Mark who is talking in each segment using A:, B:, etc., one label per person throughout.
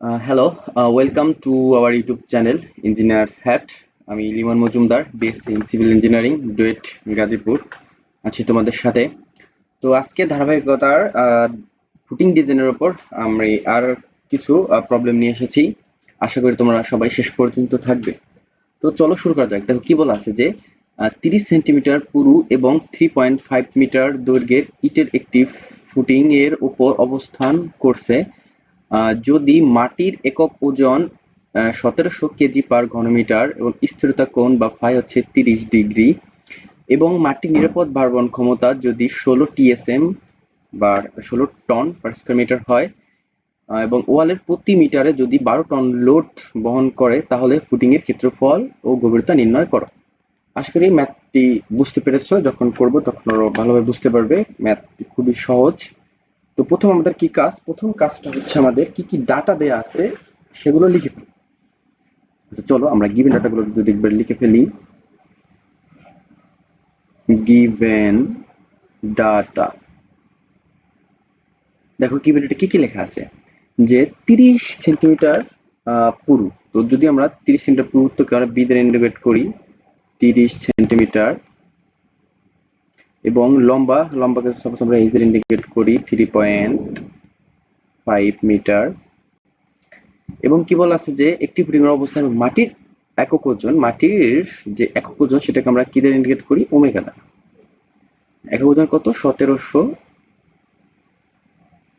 A: Hello welcome to our YouTube channel engineers hat আমি Limon Majumdar BSc in civil engineering DUET Gazipur আছি তোমাদের সাথে। তো আজকে ধারাবাহিকতার ফুটিং ডিজাইনের ওপর আমি আর কিছু প্রবলেম নিয়ে এসেছি। আশা করি তোমরা সবাই শেষ পর্যন্ত থাকবে। তো চলো শুরু করা যাক। দেখো, কি বলা আছে যে তিরিশ সেন্টিমিটার পুরু এবং থ্রি পয়েন্ট ফাইভ মিটার দৈর্ঘ্যের ইটের একটি ফুটিং এর উপর অবস্থান করছে যদি মাটির একক ওজন সতেরোশো কেজি পার ঘনমিটার এবং স্থিরতা কোণ বা ফাই হচ্ছে তিরিশ ডিগ্রি এবং মাটির নিরাপদ ভারবহন ক্ষমতা যদি ষোলো টিএসএম বা ষোলো টন পার স্কোয়ার মিটার হয় এবং ওয়ালের প্রতি মিটারে যদি বারো টন লোড বহন করে, তাহলে ফুটিং এর ক্ষেত্রফল ও গভীরতা নির্ণয় করো। আশা করি ম্যাথটি বুঝতে পেরেছ। যখন করব তখন ভালোভাবে বুঝতে পারবে। ম্যাথটি খুবই সহজ। তো প্রথম আমাদের কি কাজ? প্রথম কাজটা হচ্ছে আমাদের কি কি ডাটা দেয়া আছে সেগুলো লিখে ফেলি। আচ্ছা চলো আমরা গিভেন ডাটাগুলো যদি লিখে ফেলি। গিভেন ডাটা দেখো গিভেন ডাটা কি কি লেখা আছে? যে তিরিশ সেন্টিমিটার পুরু। তো যদি আমরা তিরিশ সেন্টিমিটার পুরুত্বকে আমরা বি দ্বারা ইন্ডিকেট করি, তিরিশ সেন্টিমিটার এবং লম্বা, লম্বাকে সাপোজ আমরা এইচ ইন্ডিকেট করি থ্রি পয়েন্ট ফাইভ মিটার এবং কি বলা আছে যে, একটি এর অবস্থান মাটির একক ওজন, মাটির যে একক ওজন, সেটাকে আমরা কি দিয়ে ইন্ডিকেট করি? ওমেগা দ্বারা। একক ওজন কত? সতেরোশো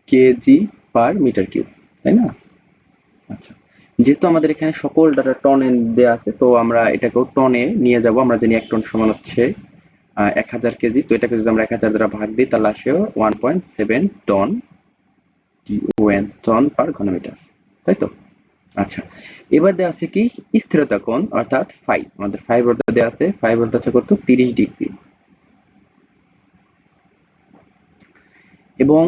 A: কেজি পার মিটার কিউব তাই না? আচ্ছা যেহেতু আমাদের এখানে সকল ডাটা টনে দেওয়া আছে, তো আমরা এটাকেও টনে নিয়ে যাব। আমরা জানি এক টন সমান হচ্ছে এক হাজার কেজি। তো এটাকে যদি আমরা এক হাজার দ্বারা ভাগ দিই, তাহলে আসে one point seven ton one ton per ঘনমিটার। তাই তো? আচ্ছা। এবার দেওয়া আছে কি? স্থিরতা কোণ, অর্থাৎ ফাইভ আমাদের ফাইভ ভোল্ট দেওয়া আছে। ফাইভ ভোল্ট হচ্ছে কত? তিরিশ ডিগ্রি। এবং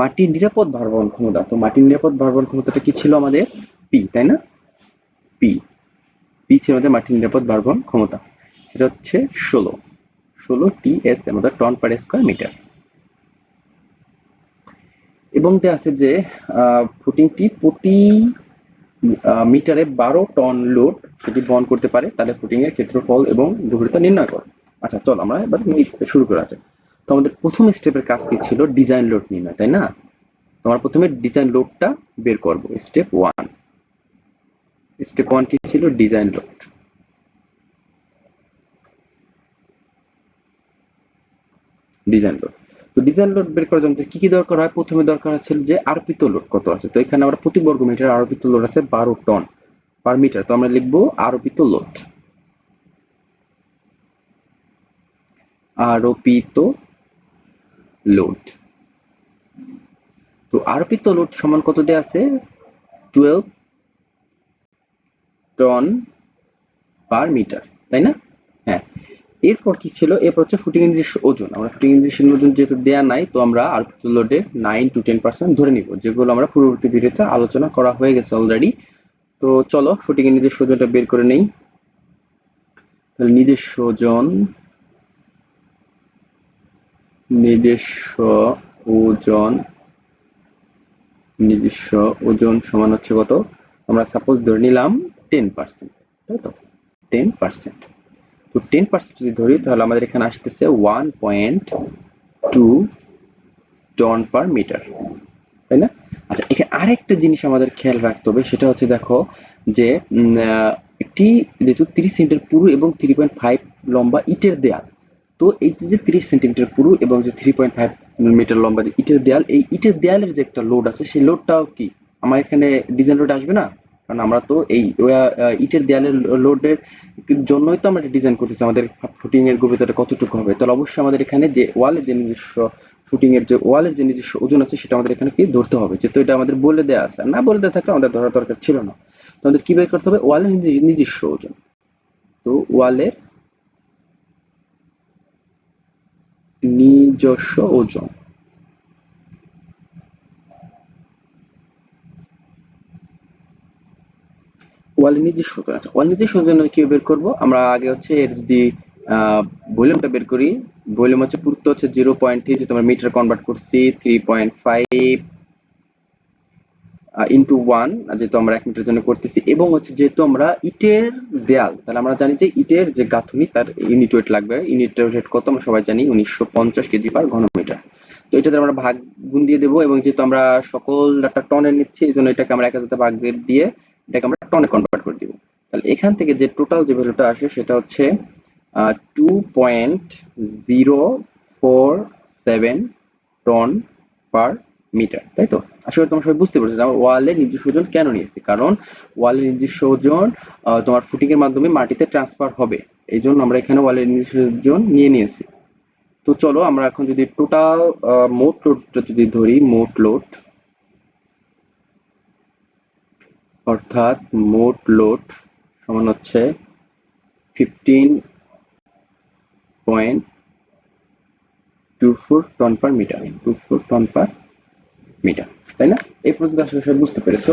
A: মাটির নিরাপদ ভারবহন ক্ষমতা। তো মাটির নিরাপদ ভারবহন ক্ষমতাটা কি ছিল আমাদের? পি তাই না? পি পি ছিল আমাদের মাটির নিরাপদ ভারবহন ক্ষমতা। সেটা হচ্ছে ষোলো। ষোলো টি এস আমাদের টন পার স্কোয়ার মিটার এবং দেওয়া আছে যে ফুটিংটি প্রতি মিটারে বারো টন লোড সেটি বহন করতে পারে, তাহলে ফুটিং এর ক্ষেত্রফল এবং গভীরতা নির্ণয় করো। আচ্ছা চল আমরা এবার শুরু করা যাক। তো আমাদের প্রথম স্টেপের কাজ কি ছিল? ডিজাইন লোড নির্ণয়, তাই না? তোমার প্রথমে ডিজাইন লোডটা বের করব স্টেপ ওয়ান স্টেপ ওয়ান কি ছিল? ডিজাইন লোড ডিজাইন লোড তো ডিজাইন লোড বের করার জন্য কি কি দরকার হয়? প্রথমে দরকার হচ্ছে যে আরপিত লোড কত আছে? তো এখানে আমরা প্রতি বর্গ মিটার আরপিত লোড আছে বারো টন পার মিটার। তো আমরা লিখব আরোপিত লোড। আরোপিত লোড। তো আরোপিত লোড সমান কত দেয়া আছে? টুয়েলভ টন পার মিটার, তাই না? এরপর কি ছিল? এরপর হচ্ছে ফুটিং নিজস্ব ওজন। আমরা ফুটিং নিজস্ব ওজন যেহেতু দেয়া নাই, তো আমরা আরপিত লোডের নাইন টু টেন পার্সেন্ট ধরে নিব, যেগুলো আমরা পূর্ববর্তী ভিডিওতে আলোচনা করা হয়ে গেছে অলরেডি তো চলো ফুটিং নিজস্ব ওজনটা বের করে নেই। তাহলে নিজস্ব ওজন নিজস্ব ওজন নিজস্ব ওজন সমান হচ্ছে কত? আমরা সাপোজ ধরে নিলাম টেন পার্সেন্ট তাই তো? টেন পার্সেন্ট তো টেন পার্সেন্ট যদি ধরি, তাহলে আমাদের এখানে আসতেছে one point two ton per metre তাই না? আচ্ছা এখানে আরেকটা জিনিস আমাদের খেয়াল রাখতে হবে, সেটা হচ্ছে দেখো যে একটি যেহেতু তিরিশ সেন্টিমিটার পুরু এবং থ্রি পয়েন্ট ফাইভ লম্বা ইটের দেয়াল, তো এই যে তিরিশ সেন্টিমিটার পুরু এবং যে থ্রি পয়েন্ট ফাইভ মিটার লম্বা যে ইটের দেয়াল, এই ইটের দেয়ালের যে একটা লোড আছে, সেই লোডটাও কি? আমার এখানে ডিজাইন লোড আসবে না? কারণ আমরা তো এই ইটের দেয়ালের লোডের জন্যই তো আমরা ডিজাইন করতেছি। আমাদের ফুটিং এর গভীরতাটা কতটুকু হবে? তাহলে অবশ্যই আমাদের এখানে যে ওয়ালের যে নিজস্ব ফুটিং এর যে ওয়ালের যে নিজস্ব ওজন আছে, সেটা আমাদের এখানে কি ধরতে হবে? যেহেতু এটা আমাদের বলে দেওয়া আছে। না বলে দেওয়া থাকলে আমাদের ধরার দরকার ছিল না। তো আমাদের কি বের করতে হবে? ওয়ালের নিজস্ব ওজন। তো ওয়ালের নিজস্ব ওজন। ওয়াল নিজস্ব ওজন আছে। ওয়াল নিজস্ব ওজন কি বের করব? আমরা আগে হচ্ছে এর যদি ভলিউমটা বের করি, ভলিউম হচ্ছে পুরুত্ব হচ্ছে জিরো পয়েন্ট থ্রি যেহেতু আমরা মিটার কনভার্ট করছি, three point five into one যেহেতু আমরা এক মিটারের জন্য করতেছি, এবং হচ্ছে যেহেতু আমরা ইটের দেয়াল, তাহলে আমরা জানি যে ইটের যে গাঁথুনি, তার ইউনিট ওয়েট লাগবে। ইউনিট ওয়েট কত আমরা সবাই জানি? উনিশশো পঞ্চাশ কেজি পার ঘনমিটার। তো এটাতে আমরা ভাগ গুণ দিয়ে দেবো, এবং যেহেতু আমরা সকল ডাটা টনে নিচ্ছি, এই জন্য এটাকে আমরা এক হাজার ভাগ দিয়ে এটাকে আমরা টনে কনভার্ট করে দিব। তাহলে এখান থেকে যে টোটাল যে ভ্যালুটা আসে সেটা হচ্ছে two point zero four seven ton per metre তাই তো? আসলে তোমরা সবাই বুঝতে পারছ যে আমরা ওয়ালের নিজস্ব ওজন কেন নিয়েছি। কারণ ওয়ালের নিজস্ব ওজন তোমার ফুটিং এর মাধ্যমে মাটিতে ট্রান্সফার হবে। এই জন্য আমরা এখানে ওয়ালের নিজস্ব ওজন নিয়ে নিয়েছি। তো চলো আমরা এখন যদি টোটাল মোট লোডটা যদি ধরি, মোট লোড অর্থাৎ মোট লোড সমান হচ্ছে fifteen point two four ton per metre two four ton per metre তাই না? এই পর্যন্ত আসলে বুঝতে পেরেছ।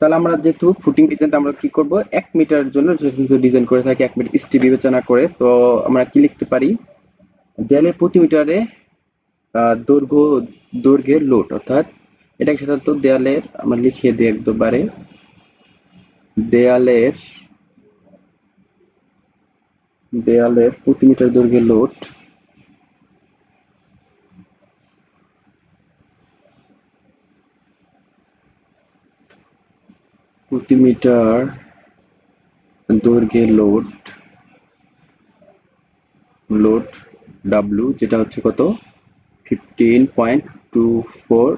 A: তাহলে আমরা যেহেতু ফুটিং ডিজাইনটা আমরা কি করব? এক মিটারের জন্য যেহেতু ডিজাইন করে থাকি, এক মিটার স্টি বিবেচনা করে, তো আমরা কি লিখতে পারি? দেয়ালের প্রতি মিটারে দৈর্ঘ্য, দৈর্ঘ্যের লোড, অর্থাৎ এটাকে সাধারণত দেয়ালের, আমরা লিখিয়ে দিই একবারে দেয়ালের দেয়ালের প্রতি মিটার দৈর্ঘ্যের লোড। প্রতি মিটার দৈর্ঘ্যের লোড লোড ডাব্লু যেটা হচ্ছে কত? Fifteen point two four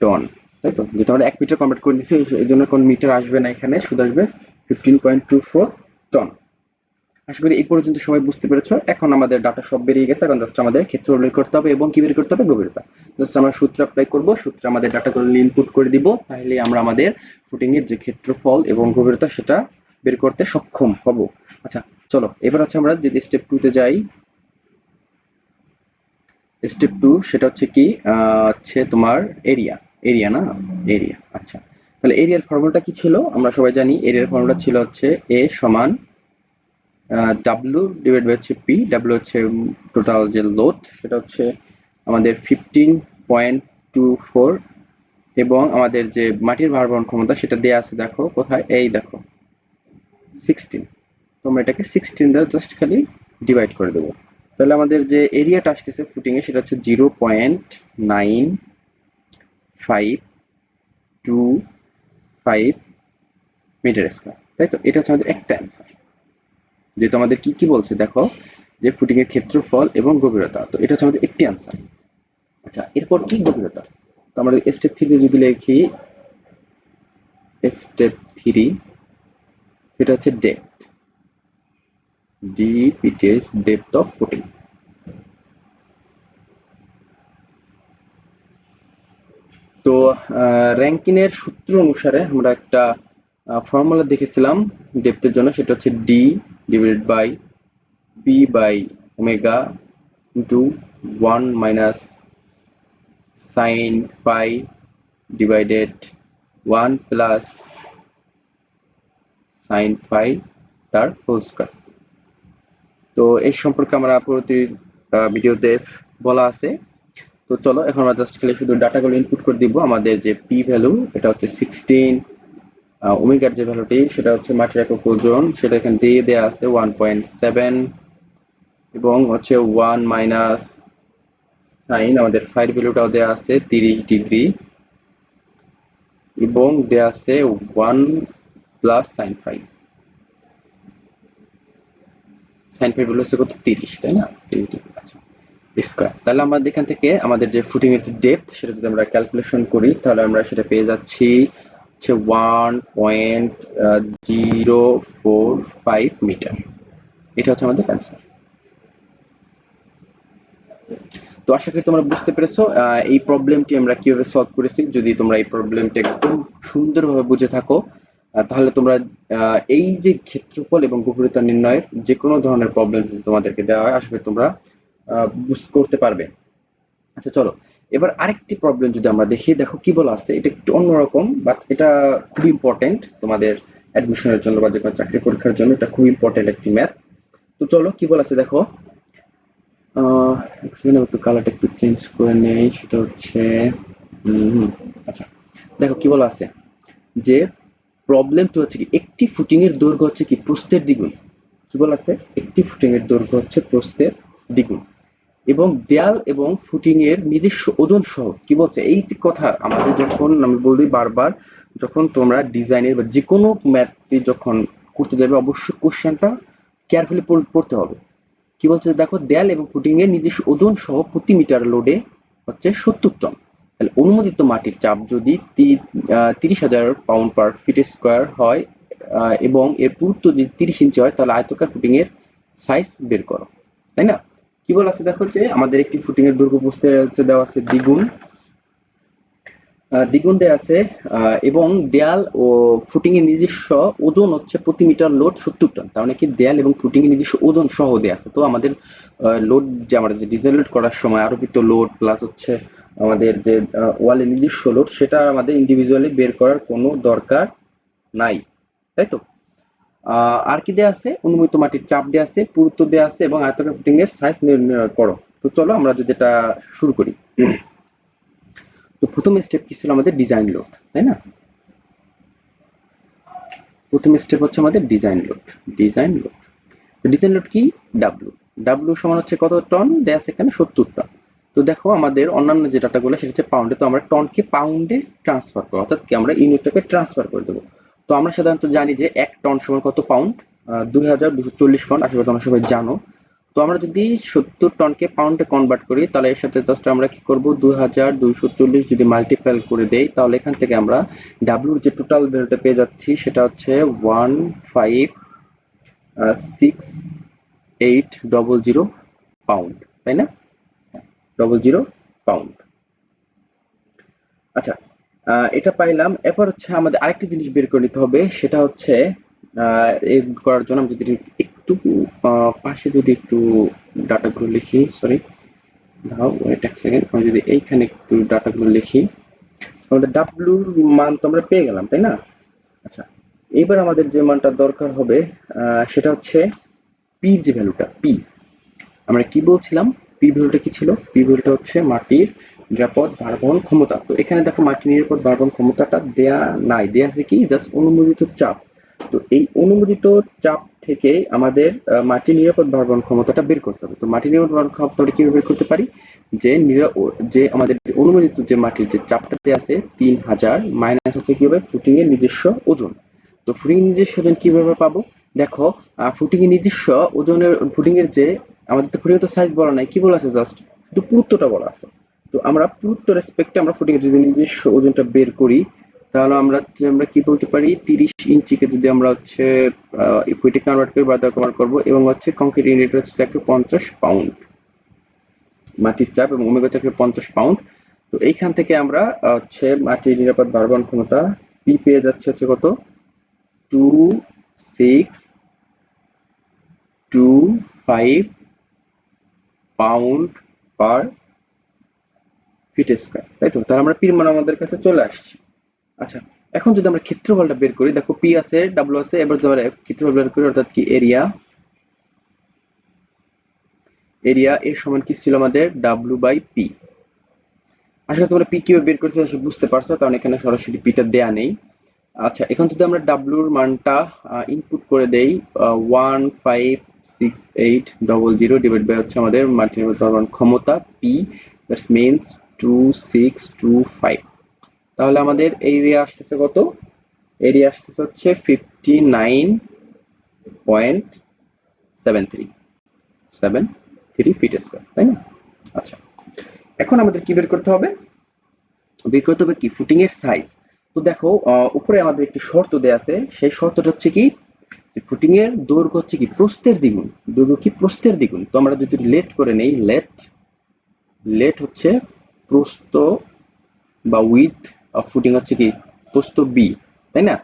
A: ton তাই তো? যেটা আমরা এক মিটার কনভার্ট করে দিচ্ছি এই জন্য কোন মিটার আসবে না এখানে শুধু আসবে fifteen point two four ton আশা করি এই পর্যন্ত সবাই বুঝতে পেরেছ। এখন আমাদের ডাটা সব বেরিয়ে গেছে, এখন জাস্ট আমাদের ক্ষেত্র বের করতে হবে এবং কি বের করতে হবে? গভীরতা। জাস্ট আমরা সূত্র অ্যাপ্লাই করব, সূত্রে আমাদের ডাটাগুলো ইনপুট করে দিব, তাহলে আমরা আমাদের ফুটিং এর যে ক্ষেত্রফল এবং গভীরতা, সেটা বের করতে সক্ষম হব। আচ্ছা চলো, এবার হচ্ছে আমরা যদি স্টেপ টু তে যাই। স্টেপ টু সেটা হচ্ছে কি? হচ্ছে তোমার এরিয়া এরিয়া না? এরিয়া আচ্ছা। তাহলে এরিয়ার ফর্মুলাটা কি ছিল? আমরা সবাই জানি এরিয়ার ফর্মুলা ছিল হচ্ছে এ সমান ডাব্লু ডিভাইড বাই হচ্ছে পি ডাব্লু হচ্ছে টোটাল যে লোড সেটা হচ্ছে আমাদের ফিফটিন পয়েন্ট টু ফোর এবং আমাদের যে মাটির ভারবহন ক্ষমতা, সেটা দেওয়া আছে, দেখো, কোথায়? এই দেখো সিক্সটিন তোমরা এটাকে সিক্সটিন দ্বারা জাস্ট খালি ডিভাইড করে দেবো। তাহলে আমাদের যে এরিয়াটা আসতেছে ফুটিংয়ে সেটা হচ্ছে zero point nine five two five metre square তাই তো? এটা হচ্ছে আমাদের একটা অ্যান্সার যেহেতু আমাদের কি কি বলছে? দেখো, যে ফুটিং এর ক্ষেত্রফল এবং গভীরতা। তো এটা হচ্ছে আমাদের একটি অ্যান্সার আচ্ছা এরপর কি গভীরতা? তো আমরা স্টেপ থ্রি যদি লিখি স্টেপ থ্রি এটা হচ্ছে depth deep it is depth of footing তো র্যাঙ্কিনের সূত্র অনুসারে আমরা একটা ফর্মুলা দেখেছিলাম ডেপথের জন্য, সেটা হচ্ছে D divided by P by omega into one minus sine pi divided one plus sine phi তার হোল স্কয়ার তো এই সম্পর্কে আমরা পরবর্তী ভিডিওতে বলা আছে। তো চলো, এখন আমরা জাস্ট খালি শুধু ডাটাগুলো ইনপুট করে দিব। আমাদের যে পি ভ্যালু এটা হচ্ছে সিক্সটিন ওমেগার যে ভ্যালুটি সেটা হচ্ছে মাটির একক ওজন। সেটা এখানে দিয়ে দেওয়া আছে ওয়ান পয়েন্ট সেভেন এবং হচ্ছে ওয়ান মাইনাস সাইন আমাদের ফাইভ ভ্যালুটাও দেওয়া আছে তিরিশ ডিগ্রি এবং দেওয়া আছে one plus sine five sine five value হচ্ছে কত? তিরিশ, তাই না? তিরিশ ডিগ্রি স্কোয়ার তাহলে আমরা এখান থেকে আমাদের যে ফুটিং এর যে ডেপথ সেটা যদি আমরা ক্যালকুলেশন করি, তাহলে আমরা সেটা পেয়ে যাচ্ছি হচ্ছে one point zero four five metre এটা হচ্ছে আমাদের অ্যান্সার তো আশা করি তোমরা বুঝতে পেরেছ এই প্রবলেমটি আমরা কীভাবে সলভ করেছি। যদি তোমরা এই প্রবলেমটা একদম সুন্দরভাবে বুঝে থাকো তাহলে তোমরা এই যে ক্ষেত্রফল এবং গভীরতা নির্ণয়ের যে কোনো ধরনের প্রবলেম যদি তোমাদেরকে দেওয়া হয়, আশা করি তোমরা করতে পারবে। আচ্ছা চলো। এবার আরেকটি প্রবলেম যদি আমরা দেখি, দেখো কি বলা আছে, এটা একটু অন্যরকম বাট এটা খুব ইম্পর্টেন্ট তোমাদের অ্যাডমিশনের জন্য বা যে কোনো চাকরি পরীক্ষার জন্য, এটা খুব ইম্পর্টেন্ট একটি ম্যাথ তো চলো, কি বলা আছে দেখো? একটু কালারটা একটু চেঞ্জ করে নেই, সেটা হচ্ছে আচ্ছা। দেখো কি বলা আছে, যে প্রবলেমটা হচ্ছে কি, একটি ফুটিং এর দৈর্ঘ্য হচ্ছে কি, প্রস্থের দ্বিগুণ। কি বলা আছে? একটি ফুটিং এর দৈর্ঘ্য হচ্ছে প্রস্থের দ্বিগুণ। এবং দেয়াল এবং ফুটিং এর নিজস্ব ওজন সহ। কি বলছে? এই যে কথা আমাদের যখন, আমি বলি বারবার, যখন তোমরা ডিজাইনের বা যে কোনো ম্যাথে যখন করতে যাবে, অবশ্যই কোশ্চেনটা কেয়ারফুলি পড়তে হবে। কি বলছে? দেখো, দেয়াল এবং ফুটিং এর নিজস্ব ওজন সহ প্রতি মিটার লোডে হচ্ছে সত্তর টন তাহলে অনুমোদিত মাটির চাপ যদি তিরিশ হাজার পাউন্ড পার ফিট স্কোয়ার হয় এবং এর পুরুত্ব যদি তিরিশ ইঞ্চি হয়, তাহলে আয়তকার ফুটিং এর সাইজ বের করো। তাই না? কি বলা আছে দেখো যে, আমাদের একটি ফুটিং এর দৈর্ঘ্য বুঝতে হচ্ছে দেওয়া আছে দ্বিগুণ। দ্বিগুণ দেওয়া আছে এবং দেয়াল ও ফুটিং এর নিজস্ব ওজন হচ্ছে প্রতি মিটার লোড সত্তর টন তার মানে কি দেয়াল এবং ফুটিং এর নিজস্ব ওজন সহ দেওয়া আছে। তো আমাদের লোড যে আমরা যে ডিজেল লোড করার সময় আরোপিত লোড প্লাস হচ্ছে আমাদের যে ওয়ালের নিজস্ব লোড সেটা আমাদের ইন্ডিভিজুয়ালি বের করার কোনো দরকার নাই। তাই তো? আর কি দেওয়া আছে? অনুমিত মাটির চাপ দেওয়া আছে, পুরুত্ব দেওয়া আছে এবং আয়তকার ফুটিং এর সাইজ নির্ণয় করো। তো চলো আমরা যদি এটা শুরু করি। তো প্রথম স্টেপ কি ছিল আমাদের ডিজাইন লোড তাই না? প্রথম স্টেপ হচ্ছে আমাদের design load design load design load কি? ডাব্লু ডাব্লু সমান হচ্ছে কত টন দেয়া আছে এখানে সত্তর টন তো দেখো আমাদের অন্যান্য যে ডাটাগুলো সেটা হচ্ছে পাউন্ডে তো আমরা টনকে পাউন্ডে ট্রান্সফার করব, অর্থাৎ আমরা ইউনিটটাকে ট্রান্সফার করে দেবো। তো আমরা সাধারণত জানি যে এক টন সমান কত পাউন্ড দুই হাজার দুশো চল্লিশ পাউন্ড আশেপাশে তোমরা সবাই জানো। তো আমরা যদি সত্তর টনকে পাউন্ডে কনভার্ট করি, তাহলে এর সাথে জাস্ট আমরা কি করব? দুই হাজার চল্লিশ যদি মাল্টিপ্লাই করে দেই, তাহলে এখান থেকে আমরা ডাব্লুর যে টোটাল ভ্যালুটা পেয়ে যাচ্ছি, সেটা হচ্ছে one five six eight double zero pound তাই না? ডবল জিরো পাউন্ড আচ্ছা এটা পাইলাম। এরপর হচ্ছে আমাদের আরেকটা জিনিস বের করে নিতে হবে, সেটা হচ্ছে করার জন্য আমি যদি একটু পাশে যদি একটু ডাটাগুলো লিখি সরি সেকেন্ড আমি যদি এইখানে একটু ডাটাগুলো লিখি আমাদের ডাব্লুর মান তো আমরা পেয়ে গেলাম, তাই না? আচ্ছা এবার আমাদের যে মানটা দরকার হবে সেটা হচ্ছে পির যে ভ্যালুটা পি আমরা কি বলছিলাম? পি ভ্যালুটা কি ছিল? পি ভ্যালুটা হচ্ছে মাটির নিরাপদ ভারবহন ক্ষমতা। তো এখানে দেখো মাটির নিরাপদ ভারবহন ক্ষমতাটা দেয়া নাই। দেয়া আছে কি? জাস্ট অনুমোদিত চাপ। তো এই অনুমোদিত চাপ থেকে আমাদের মাটির নিরাপদ ভারবহন ক্ষমতাটা বের করতে হবে। তো মাটির নিরাপদ ভারবহন ক্ষমতাটা কীভাবে বের করতে পারি? যে যে আমাদের অনুমোদিত যে মাটির যে চাপটা দেওয়া আছে, তিন হাজার মাইনাস হচ্ছে কি হবে? ফুটিং এর নিজস্ব ওজন। তো ফুটিং এর নিজস্ব ওজন কীভাবে পাবো? দেখো ফুটিং এর নিজস্ব ওজনের ফুটিং এর যে আমাদের তো ফুটিং তো সাইজ বলা নাই। কি বলা আছে? জাস্ট শুধু পুরুত্বটা বলা আছে। তো আমরা পুরুত্ব রেসপেক্টে আমরা ফুটিং এর যদি নিজস্ব ওজনটা বের করি, তাহলে আমরা আমরা কি বলতে পারি? তিরিশ ইঞ্চিকে যদি আমরা হচ্ছে ফুটে কনভার্ট করি বা কনভার্ট করব এবং হচ্ছে কংক্রিট ইউনিট হচ্ছে একটু পঞ্চাশ পাউন্ড মাটির চাপ এবং ওমেগা চাপে পঞ্চাশ পাউন্ড তো এইখান থেকে আমরা হচ্ছে মাটির নিরাপদ ভারবহন ক্ষমতা পি পেয়ে যাচ্ছে হচ্ছে কত? Two six two five pound per feet square তাই তো? তাহলে আমরা পির মান আমাদের কাছে চলে আসছে। আচ্ছা এখন যদি আমরা ক্ষেত্রফলটা বের করি, দেখো পি আছে ডাব্লিউ আছে, এবার যদি আমরা ক্ষেত্রফল বের করি, অর্থাৎ কি এরিয়া এরিয়া এর সমান কি ছিল আমাদের ডাব্লিউ বাই পি করি তোমরা পি কীভাবে বের করছে বুঝতে পারছ, কারণ এখানে সরাসরি পিটা দেয়া নেই। আচ্ছা এখন যদি আমরা ডাব্লিউর মানটা ইনপুট করে দেই one five six eight double zero divide by হচ্ছে আমাদের ধরন ক্ষমতা P that's means two six two five তাহলে আমাদের এরিয়া আসতেছে কত? এরিয়া আসতেছে হচ্ছে fifty nine point seven three seven three feet square তাই না? আচ্ছা এখন আমাদের কি বের করতে হবে? বের করতে হবে কি? ফুটিং এর সাইজ তো দেখো উপরে আমাদের একটি শর্ত দেয়া আছে। সেই শর্তটা হচ্ছে কি? ফুটিং এর দৈর্ঘ্য হচ্ছে কি? প্রস্থের দ্বিগুণ। দৈর্ঘ্য কি? প্রস্থের দ্বিগুণ। তো আমরা যদি লেট করে নেই লেট লেট হচ্ছে প্রস্থ বা উইথ ফুটিং হচ্ছে কি? প্রস্থ বি তাই না?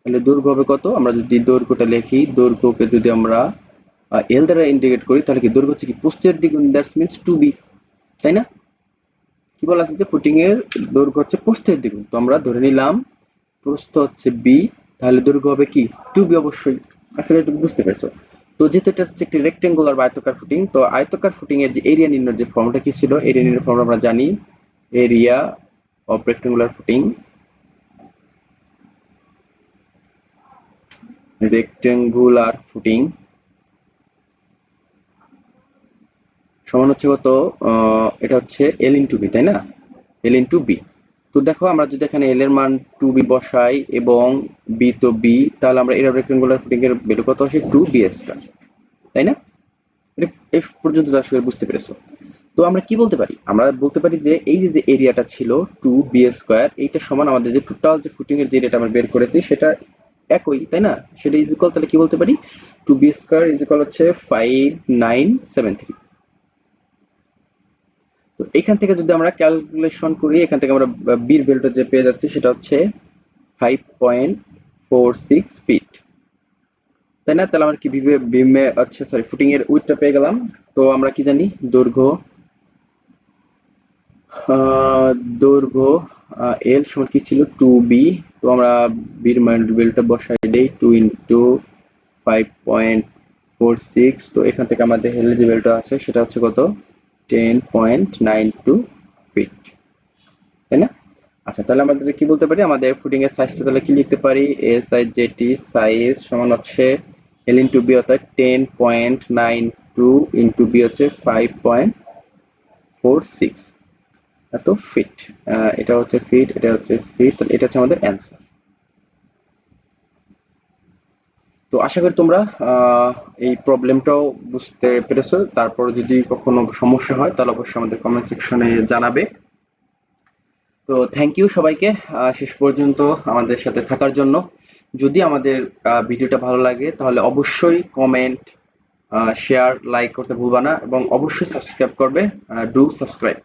A: তাহলে দৈর্ঘ্য হবে কত? আমরা যদি দৈর্ঘ্যটা লিখি, দৈর্ঘ্যকে যদি আমরা এল দ্বারা ইন্ডিকেট করি, তাহলে কি দৈর্ঘ্য হচ্ছে কি? প্রস্থের দ্বিগুণ দ্যাটস মিনস টু বি তাই না? কি বলা আছে যে ফুটিং এর দৈর্ঘ্য হচ্ছে প্রস্থের দ্বিগুণ তো আমরা ধরে নিলাম, প্রস্থ হচ্ছে বি তাহলে দৈর্ঘ্য হবে কি? টু বি অবশ্যই। আসলে একটু বুঝতে পেরেছ। তো যেহেতু এটা হচ্ছে একটি রেক্টেঙ্গুলার বা আয়তকার ফুটিং তো আয়তকার ফুটিং এর যে এরিয়া নির্ণয়ের যে ফর্মটা কি ছিল? এরিয়া নির্ণয়ের ফর্ম আমরা জানি area of rectangular footing rectangular footing সমান হচ্ছে কত? এটা হচ্ছে এল ইন্টু বি তাই না? এল ইন্টু বি তো দেখো, আমরা যদি এখানে এল এর মান টু বি বসাই এবং বি তো বি তাহলে আমরা এর রেক্টেঙ্গুলার ফুটিং এর ভ্যালু কত আসে টু বি স্কয়ার তাই না? এই পর্যন্ত আসলে বুঝতে পেরেছ। তো আমরা কি বলতে পারি? আমরা বলতে পারি যে এই যে এরিয়াটা ছিল টু বি স্কোয়ার এইটা সমান আমাদের যে টোটাল যে ফুটিং এর যে এরিয়াটা আমরা বের করেছি, সেটা একই, তাই না? সেটা ইজ ইকুয়াল তাহলে কি বলতে পারি? Two B square is equal হচ্ছে ফাইভ নাইন সেভেন থ্রি এখান থেকে যদি আমরা ক্যালকুলেশন করি, এখান থেকে আমরা বির ভ্যালুটা যে পেয়ে যাচ্ছি সেটা হচ্ছে five point four six feet তাই না? তাহলে আমরা কি বিমে বিমে আচ্ছা সরি ফুটিং এর উইথটা পেয়ে গেলাম। তো আমরা কি জানি? দৈর্ঘ্য দৈর্ঘ্য এল সমান কি ছিল? টু বি তো আমরা বির বেলটা বসাই দেই two into five point four six তো এখান থেকে আমাদের এল যে আছে, সেটা হচ্ছে কত? Ten point nine two feet তাই না? আচ্ছা তাহলে আমাদের কি বলতে পারি? আমাদের ফুটিং এর সাইজটা তাহলে কি লিখতে পারি? এস আই জেটি সাইজ সমান হচ্ছে এল ইন্টু বি অর্থাৎ ten point nine two into B হচ্ছে ফাইভ পয়েন্ট ফোর সিক্স এত ফিট এটা হচ্ছে ফিট এটা হচ্ছে ফিট এটা হচ্ছে আমাদের অ্যান্সার তো আশা করি তোমরা এই প্রবলেমটাও বুঝতে পেরেছ। তারপর যদি কখনো সমস্যা হয়, তাহলে অবশ্যই আমাদের কমেন্ট সেকশনে জানাবে। তো থ্যাংক ইউ সবাইকে শেষ পর্যন্ত আমাদের সাথে থাকার জন্য। যদি আমাদের ভিডিওটা ভালো লাগে, তাহলে অবশ্যই কমেন্ট শেয়ার লাইক করতে ভুলবা না। এবং অবশ্যই সাবস্ক্রাইব করবে ডু সাবস্ক্রাইব